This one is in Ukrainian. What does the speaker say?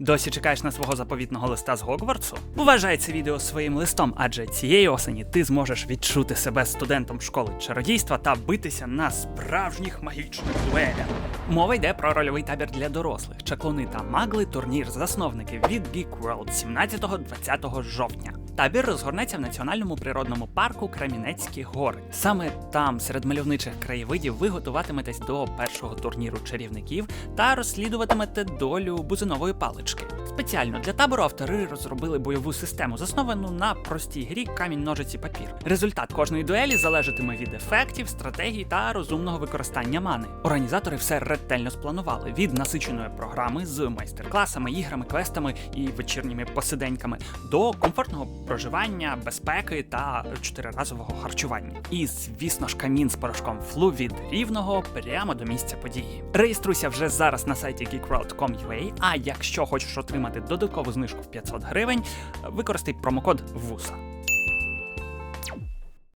Досі чекаєш на свого заповітного листа з Гогвартсу? Вважай це відео своїм листом, адже цієї осені ти зможеш відчути себе студентом школи чародійства та битися на справжніх магічних дуелях. Мова йде про рольовий табір для дорослих, чаклуни та магли, турнір засновників від Geek World 17-20 жовтня. Табір розгорнеться в національному природному парку Кремінецькі гори. Саме там, серед мальовничих краєвидів, ви готуватиметесь до першого турніру чарівників та розслідуватимете долю бузинової палички. Спеціально для табору автори розробили бойову систему, засновану на простій грі камінь ножиці папір. Результат кожної дуелі залежатиме від ефектів, стратегій та розумного використання мани. Організатори все ретельно спланували від насиченої програми з майстер-класами, іграми, квестами і вечірніми посиденьками до комфортного проживання, безпеки та чотириразового харчування. І звісно ж, камін з порошком флу від рівного прямо до місця події. Реєструйся вже зараз на сайті geekworld.com.ua, А якщо хочеш отримати додаткову знижку в 500 гривень, використай промокод ВУСА.